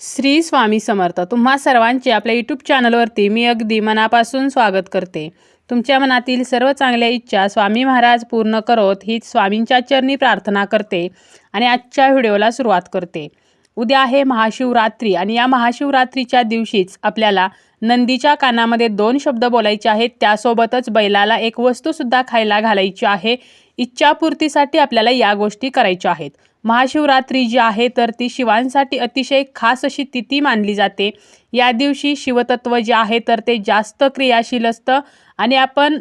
श्री स्वामी समर्थ. तुम्हा सर्वांचे आपल्या यूट्यूब चॅनलवरती मी अगदी मनापासून स्वागत करते. तुमच्या मनातील सर्व चांगल्या इच्छा स्वामी महाराज पूर्ण करोत हीच स्वामींच्या चरणी प्रार्थना करते आणि आजच्या व्हिडिओला सुरुवात करते. उद्या आहे महाशिवरात्री आणि या महाशिवरात्रीच्या दिवशीच आपल्याला नंदीच्या कानामध्ये दोन शब्द बोलायचे आहेत. त्यासोबतच बैलाला एक वस्तूसुद्धा खायला घालायची आहे. इच्छापूर्तीसाठी आपल्याला या गोष्टी करायच्या आहेत. महाशिवरात्री जी आहे तर ती शिवांसाठी अतिशय खास अशी तिथी मानली जाते. या दिवशी शिवतत्व जे आहे तर ते जास्त क्रियाशील असतं आणि आपण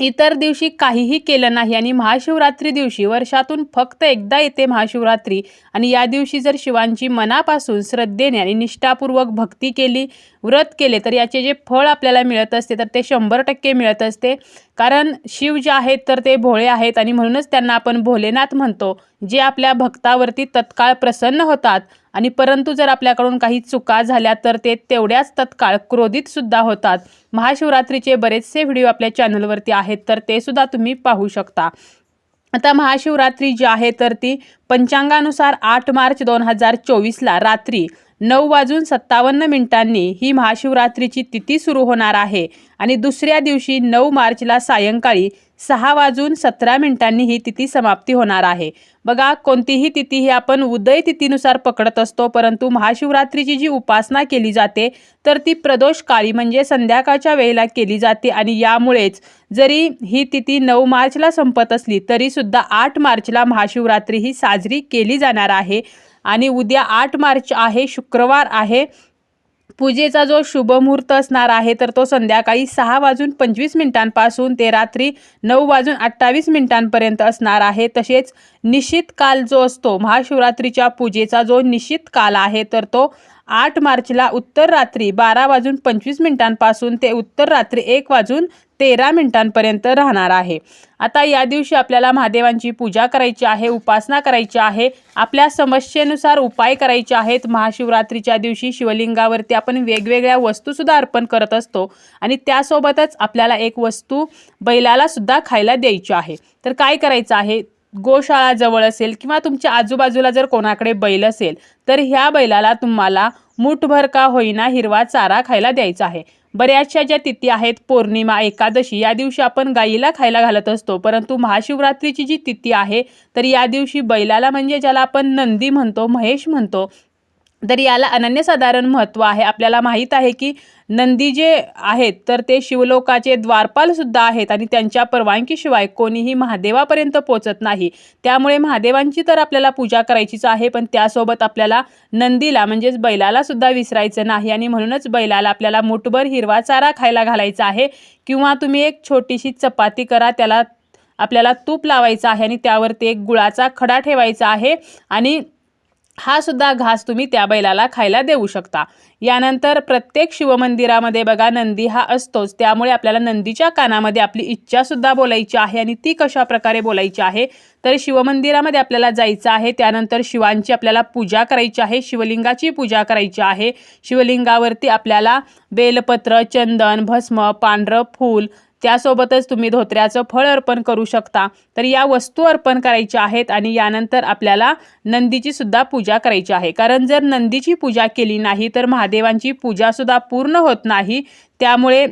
इतर दिवशी काहीही केलं नाही आणि महाशिवरात्री दिवशी वर्षातून फक्त एकदा येते महाशिवरात्री. आणि या दिवशी जर शिवांची मनापासून श्रद्धेने आणि निष्ठापूर्वक भक्ती केली व्रत केले तर याचे जे फळ आपल्याला मिळत असते तर ते शंभर टक्के मिळत असते. कारण शिव जे आहेत तर ते भोळे आहेत आणि म्हणूनच त्यांना आपण भोलेनाथ म्हणतो जे आपल्या भक्तावरती तत्काळ प्रसन्न होतात आणि परंतु जर आपल्याकडून काही चुका झाल्या तर ते तेवढ्याच तत्काळ क्रोधितसुद्धा होतात. महाशिवरात्रीचे बरेचसे व्हिडिओ आपल्या चॅनलवरती आहेत तर ते सुद्धा तुम्ही पाहू शकता. आता महाशिवरात्री जी आहे तर ती पंचांगानुसार आठ मार्च दोन हजार चोवीसला रात्री नऊ वाजून सत्तावन्न मिनिटांनी ही महाशिवरात्रीची तिथी सुरू होणार आहे. आणि दुसऱ्या दिवशी नऊ मार्चला सायंकाळी सहा वाजून सतरा मिनिटांनी ही तिथी समाप्ती होणार आहे. बघा कोणतीही तिथी ही आपण उदय तिथीनुसार पकडत असतो परंतु महाशिवरात्रीची जी उपासना केली जाते तर ती प्रदोष काळी म्हणजे संध्याकाळच्या वेळेला केली जाते. आणि यामुळेच जरी ही तिथी नऊ मार्चला संपत असली तरीसुद्धा आठ मार्चला महाशिवरात्री ही साजरी केली जाणार आहे. आणि उद्या आठ मार्च आहे शुक्रवार आहे. पूजेचा जो शुभमुहूर्त असणार आहे तर तो संध्याकाळी सहा वाजून पंचवीस मिनिटांपासून ते रात्री नऊ वाजून अठ्ठावीस मिनिटांपर्यंत असणार आहे. तसेच निश्चित काल जो असतो महाशिवरात्रीच्या पूजेचा जो निश्चित काल आहे तर तो आठ मार्चला उत्तर रात्री बारा वाजून पंचवीस मिनिटांपासून ते उत्तर रात्री एक वाजून तेरा मिनिटांपर्यंत राहणार आहे. आता या दिवशी आपल्याला महादेवांची पूजा करायची आहे उपासना करायची आहे आपल्या समस्येनुसार उपाय करायचे आहेत. महाशिवरात्रीच्या दिवशी शिवलिंगावरती आपण वेगवेगळ्या वस्तूसुद्धा अर्पण करत असतो आणि त्यासोबतच आपल्याला एक वस्तू बैलालासुद्धा खायला द्यायची आहे. तर काय करायचं आहे? गोशाळा जवळ असेल किंवा तुमच्या आजूबाजूला जर कोणाकडे बैल असेल तर ह्या बैलाला तुम्हाला मुठभर का होईना हिरवा चारा खायला द्यायचा आहे. बऱ्याचशा ज्या तिथी आहेत पौर्णिमा एकादशी या दिवशी आपण गाईला खायला घालत असतो परंतु महाशिवरात्रीची जी तिथी आहे तर या दिवशी बैलाला म्हणजे ज्याला आपण नंदी म्हणतो महेश म्हणतो तर याला अनन्यसाधारण महत्त्व आहे. आपल्याला माहीत आहे की नंदी जे आहेत तर ते शिवलोकाचे द्वारपालसुद्धा आहेत आणि त्यांच्या परवानगीशिवाय कोणीही महादेवापर्यंत पोचत नाही. त्यामुळे महादेवांची तर आपल्याला पूजा करायचीच आहे पण त्यासोबत आपल्याला नंदीला म्हणजेच बैलालासुद्धा विसरायचं नाही आणि म्हणूनच बैलाला आपल्याला मुठभर हिरवा चारा खायला घालायचा आहे. किंवा तुम्ही एक छोटीशी चपाती करा त्याला आपल्याला तूप लावायचं आहे आणि त्यावरती एक गुळाचा खडा ठेवायचा आहे आणि हा सुद्धा घास तुम्ही त्या बैलाला खायला देऊ शकता. यानंतर प्रत्येक शिवमंदिरामध्ये बघा नंदी हा असतोच. त्यामुळे आपल्याला नंदीच्या कानामध्ये आपली इच्छासुद्धा बोलायची आहे आणि ती कशा प्रकारे बोलायची आहे? तर शिवमंदिरामध्ये आपल्याला जायचं आहे. त्यानंतर शिवांची आपल्याला पूजा करायची आहे. शिवलिंगाची पूजा करायची आहे. शिवलिंगावरती आपल्याला बेलपत्र चंदन भस्म पांढरं फूल त्यासोबतच तुम्ही धोत्र्याचं फळ अर्पण करू शकता. तर या वस्तू अर्पण करायच्या आहेत आणि यानंतर आपल्याला नंदीची सुद्धा पूजा करायची आहे. कारण जर नंदीची पूजा केली नाही तर महादेवांची पूजासुद्धा पूर्ण होत नाही. त्यामुळे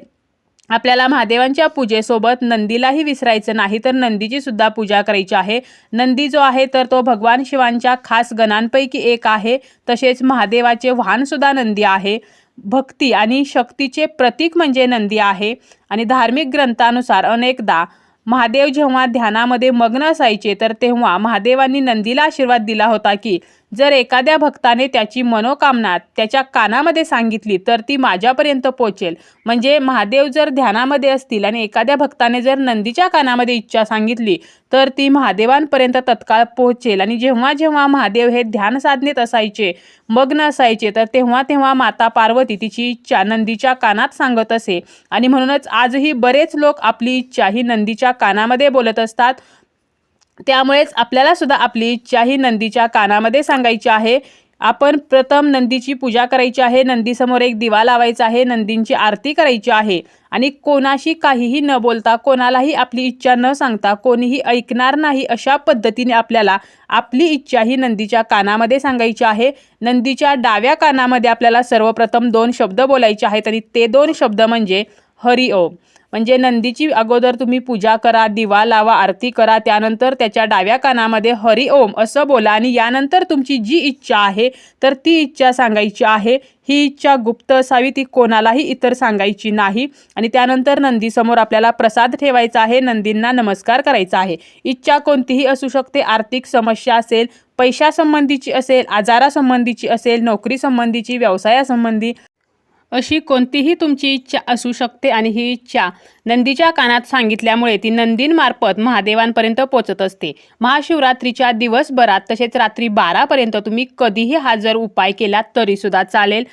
आपल्याला महादेवांच्या पूजेसोबत नंदीलाही विसरायचं नाही तर नंदीची सुद्धा पूजा करायची आहे. नंदी जो आहे तर तो भगवान शिवांच्या खास गणांपैकी एक आहे. तसेच महादेवाचे वाहनसुद्धा नंदी आहे. भक्ती आणि शक्तीचे प्रतीक म्हणजे नंदी आहे. आणि धार्मिक ग्रंथानुसार अनेकदा महादेव जेव्हा ध्यानामध्ये मग्न असायचे तर तेव्हा महादेवांनी नंदीला आशीर्वाद दिला होता की जर एखाद्या भक्ताने त्याची मनोकामना त्याच्या कानामध्ये सांगितली तर ती माझ्यापर्यंत पोचेल म्हणजे महादेव जर ध्यानामध्ये असतील आणि एखाद्या भक्ताने जर नंदीच्या कानामध्ये इच्छा सांगितली तर ती महादेवांपर्यंत तत्काळ पोहोचेल. आणि जेव्हा जेव्हा महादेव हे ध्यान साधनेत असायचे मग्न असायचे तर तेव्हा तेव्हा माता पार्वती तिची इच्छा नंदीच्या कानात सांगत असे. आणि म्हणूनच आजही बरेच लोक आपली इच्छा ही नंदीच्या कानामध्ये बोलत असतात. त्यामुळेच आपल्याला सुद्धा आपली इच्छा ही नंदीच्या कानामध्ये सांगायची आहे. आपण प्रथम नंदीची पूजा करायची आहे. नंदीसमोर एक दिवा लावायचा आहे. नंदींची आरती करायची आहे. आणि कोणाशी काहीही न बोलता कोणालाही आपली इच्छा न सांगता कोणीही ऐकणार नाही अशा पद्धतीने आपल्याला आपली इच्छा ही नंदीच्या कानामध्ये सांगायची आहे. नंदीच्या डाव्या कानामध्ये आपल्याला सर्वप्रथम दोन शब्द बोलायचे आहेत आणि ते दोन शब्द म्हणजे हरिओम म्हणजे नंदीची अगोदर तुम्ही पूजा करा दिवा लावा आरती करा त्यानंतर त्याच्या डाव्या कानामध्ये हरि ओम असं बोला आणि यानंतर तुमची जी इच्छा आहे तर ती इच्छा सांगायची आहे. ही इच्छा गुप्त असावी ती कोणालाही इतर सांगायची नाही. आणि त्यानंतर नंदीसमोर आपल्याला प्रसाद ठेवायचा आहे नंदींना नमस्कार करायचा आहे. इच्छा कोणतीही असू शकते आर्थिक समस्या असेल पैशासंबंधीची असेल आजारासंबंधीची असेल नोकरीसंबंधीची व्यवसायासंबंधी अशी कोणतीही तुमची इच्छा असू शकते आणि ही इच्छा नंदीच्या कानात सांगितल्यामुळे ती नंदींमार्फत महादेवांपर्यंत पोचत असते. महाशिवरात्रीच्या दिवसभरात तसेच रात्री बारापर्यंत तुम्ही कधीही हा जर उपाय केला तरीसुद्धा चालेल.